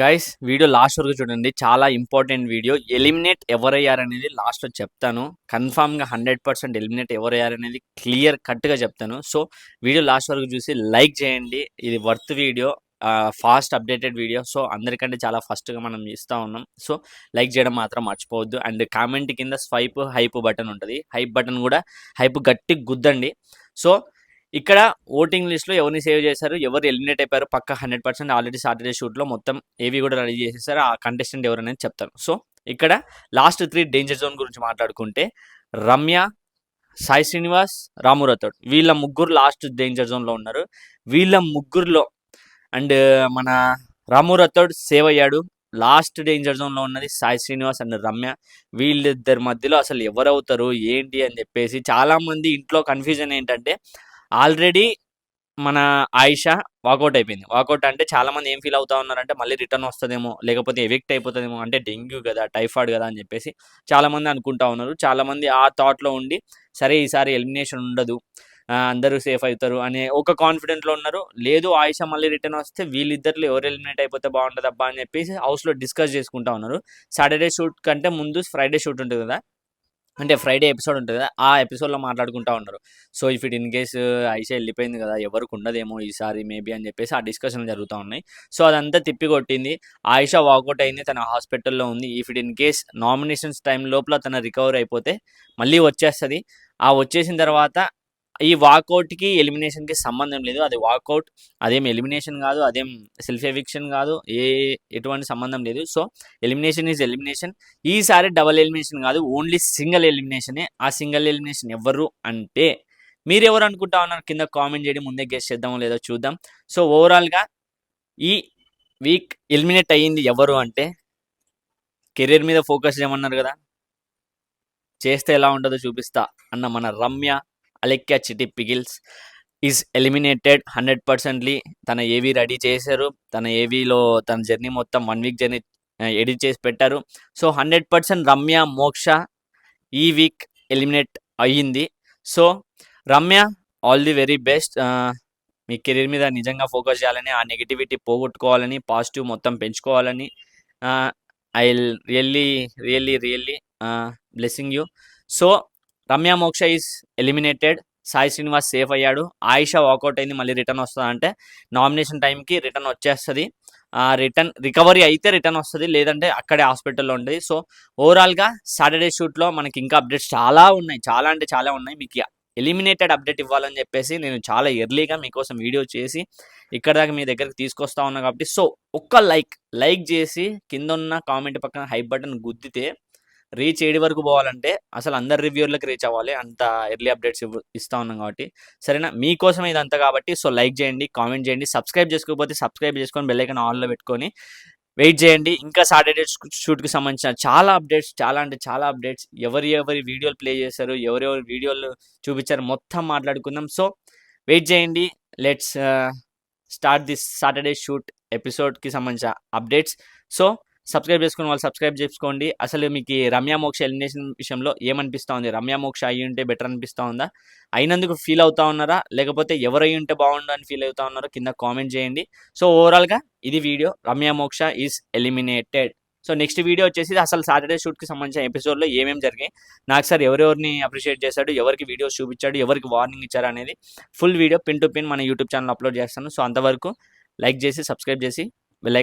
Guys video last వరకు చూడండి. చాలా ఇంపార్టెంట్ వీడియో ఎలిమినేట్ ఎవరయ్యారనేది లాస్ట్లో చెప్తాను. కన్ఫామ్గా హండ్రెడ్ పర్సెంట్ ఎలిమినేట్ ఎవరయ్యారనేది క్లియర్ కట్గా చెప్తాను. సో వీడియో లాస్ట్ వరకు చూసి లైక్ చేయండి. ఇది worth video fast updated video so అందరికంటే చాలా ఫస్ట్గా మనం ఇస్తూ ఉన్నాం. సో లైక్ చేయడం మాత్రం మర్చిపోవద్దు. అండ్ కామెంట్ కింద స్వైప్ హైప్ బటన్ ఉంటుంది. హైప్ బటన్ కూడా హైప్ గట్టి గుద్దండి. సో ఇక్కడ ఓటింగ్ లిస్ట్లో ఎవరిని సేవ్ చేశారు? ఎవరు ఎలిమినేట్ అయిపోయారు? పక్క హండ్రెడ్ పర్సెంట్ ఆల్రెడీ సాటర్డే షూట్లో మొత్తం ఏవి కూడా రెడీ చేసేసారు? ఆ కంటెస్టెంట్ ఎవరనేది చెప్తాను. సో ఇక్కడ లాస్ట్ త్రీ డేంజర్ జోన్ గురించి మాట్లాడుకుంటే రమ్య సాయి శ్రీనివాస్ రాము రథోడ్ వీళ్ళ ముగ్గురు లాస్ట్ డేంజర్ జోన్లో ఉన్నారు. వీళ్ళ ముగ్గురులో అండ్ మన రాము రథోడ్ సేవ్ అయ్యాడు. లాస్ట్ డేంజర్ జోన్లో ఉన్నది సాయి శ్రీనివాస్ అండ్ రమ్య. వీళ్ళిద్దరి మధ్యలో అసలు ఎవరవుతారు? ఏంటి అని చెప్పేసి చాలామంది ఇంట్లో కన్ఫ్యూజన్ ఏంటంటే ఆల్రెడీ మన ఆయిషా వాకౌట్ అయిపోయింది. వాకౌట్ అంటే చాలా మంది ఏం ఫీల్ అవుతా ఉన్నారంటే మళ్ళీ రిటర్న్ వస్తుందేమో లేకపోతే ఎవిక్ట్ అయిపోతుందేమో అంటే డెంగ్యూ కదా టైఫాయిడ్ కదా అని చెప్పేసి చాలామంది అనుకుంటా ఉన్నారు. చాలామంది ఆ థాట్లో ఉండి సరే ఈసారి ఎలిమినేషన్ ఉండదు అందరూ సేఫ్ అవుతారు అనే ఒక కాన్ఫిడెంట్లో ఉన్నారు. లేదు ఆయిష మళ్ళీ రిటర్న్ వస్తే వీళ్ళిద్దరిలో ఎవరు ఎలిమినేట్ అయిపోతే బాగుంటుంది అబ్బా అని చెప్పేసి హౌస్లో డిస్కస్ చేసుకుంటా ఉన్నారు. సాటర్డే షూట్ కంటే ముందు ఫ్రైడే షూట్ ఉంటుంది కదా అంటే ఫ్రైడే ఎపిసోడ్ ఉంటుంది ఆ ఎపిసోడ్లో మాట్లాడుకుంటా ఉన్నారు so if it in case Aisha వెళ్ళిపోయింది కదా ఎవరికి ఉండదేమో ఈసారి మేబీ అని చెప్పేసి ఆ డిస్కషన్ జరుగుతూ ఉన్నాయి. సో అదంతా తిప్పి కొట్టింది. ఆయిషా వాకౌట్ అయింది తన హాస్పిటల్లో ఉంది. If it in case nominations time లోపల తన రికవర్ అయిపోతే మళ్ళీ వచ్చేస్తుంది. ఆ వచ్చేసిన తర్వాత ఈ వాకౌట్కి ఎలిమినేషన్కి సంబంధం లేదు. అది వాకౌట్ అదేం ఎలిమినేషన్ కాదు అదేం సెల్ఫ్ ఎవిక్షన్ కాదు ఏ ఎటువంటి సంబంధం లేదు. So elimination is elimination. ఈసారి డబల్ ఎలిమినేషన్ కాదు ఓన్లీ సింగిల్ ఎలిమినేషనే. ఆ సింగిల్ ఎలిమినేషన్ ఎవరు అంటే మీరు ఎవరు అనుకుంటా ఉన్నారు? కింద కామెంట్ చేయడం ముందే గెస్ట్ చేద్దామో లేదో చూద్దాం. సో ఓవరాల్గా ఈ వీక్ ఎలిమినేట్ అయ్యింది ఎవరు అంటే కెరీర్ మీద ఫోకస్ చేయమన్నారు కదా? చేస్తే ఎలా ఉంటుందో చూపిస్తా అన్న మన Ramya Alekhya Chitti Pickles. Is eliminated hundred percently. తన ఏవి రెడీ చేశారు. తన ఏవీలో తన జర్నీ మొత్తం వన్ వీక్ జర్నీ ఎడిట్ చేసి పెట్టారు. So hundred percent Ramya Moksha ఈ వీక్ ఎలిమినేట్ అయ్యింది. So Ramya all the very best. Me career మీద నిజంగా ఫోకస్ చేయాలని ఆ నెగిటివిటీ పోగొట్టుకోవాలని పాజిటివ్ మొత్తం పెంచుకోవాలని I really really really blessing you. So Ramya Moksha is eliminated. Sai Srinivas safe అయ్యాడు. ఆయిషా వాకౌట్ అయింది మళ్ళీ రిటర్న్ వస్తుంది అంటే నామినేషన్ టైంకి రిటర్న్ వచ్చేస్తుంది. రిటర్న్ రికవరీ అయితే రిటర్న్ వస్తుంది లేదంటే అక్కడే హాస్పిటల్లో ఉంటుంది సో ఓవరాల్గా సాటర్డే షూట్లో మనకి ఇంకా అప్డేట్స్ చాలా ఉన్నాయి. చాలా అంటే చాలా ఉన్నాయి. మీకు ఎలిమినేటెడ్ అప్డేట్ ఇవ్వాలని చెప్పేసి నేను చాలా ఎర్లీగా మీకోసం వీడియో చేసి ఇక్కడ దాకా మీ దగ్గరికి తీసుకొస్తా ఉన్నా కాబట్టి. సో ఒక్క లైక్ లైక్ చేసి కింద ఉన్న కామెంట్ పక్కన హైప్ బటన్ గుద్దితే రీచ్ ఏడి వరకు పోవాలంటే అసలు అందరి రివ్యూర్లకు రీచ్ అవ్వాలి. అంత ఎర్లీ అప్డేట్స్ ఇస్తా ఉన్నాం కాబట్టి. సరేనా? మీకోసం ఇదంతా కాబట్టి సో లైక్ చేయండి కామెంట్ చేయండి సబ్స్క్రైబ్ చేసుకోకపోతే సబ్స్క్రైబ్ చేసుకొని బెల్లైకన్ ఆన్లో పెట్టుకొని వెయిట్ చేయండి. ఇంకా సాటర్డే షూట్కి సంబంధించిన చాలా అప్డేట్స్ చాలా అంటే చాలా అప్డేట్స్ ఎవరి ఎవరి వీడియోలు ప్లే చేశారు ఎవరెవరి వీడియోలు చూపించారు మొత్తం మాట్లాడుకుందాం. సో వెయిట్ చేయండి. Let's start this Saturday shoot ఎపిసోడ్కి సంబంధించిన అప్డేట్స్ సో సబ్స్క్రైబ్ చేసుకుని వాళ్ళు సబ్స్క్రైబ్ చేసుకోండి. అసలు మీకు రమ్య మోక్ష ఎలిమినేషన్ విషయంలో ఏమనిపిస్తూ ఉంది? రమ్య మోక్ష అయ్యి ఉంటే బెటర్ అనిపిస్తూ ఉందా? అయినందుకు ఫీల్ అవుతా ఉన్నారా? లేకపోతే ఎవరు అయ్యి ఉంటే బాగుండు అని ఫీల్ అవుతా ఉన్నారో కింద కామెంట్ చేయండి. సో ఓవరాల్గా ఇది video. Ramya Moksha is eliminated. So next video వచ్చేసి అసలు సాటర్డే షూట్కి సంబంధించిన ఎపిసోడ్లో ఏమేమి జరిగాయి? నాకు సార్ ఎవరెవరిని అప్రిషియేట్ చేశాడు? ఎవరికి వీడియోస్ చూపించాడు? ఎవరికి వార్నింగ్ ఇచ్చారు అనేది full video pin to pin మన యూట్యూబ్ ఛానల్ అప్లోడ్ చేస్తాను. సో అంతవరకు లైక్ చేసి సబ్స్క్రైబ్ చేసి బెల్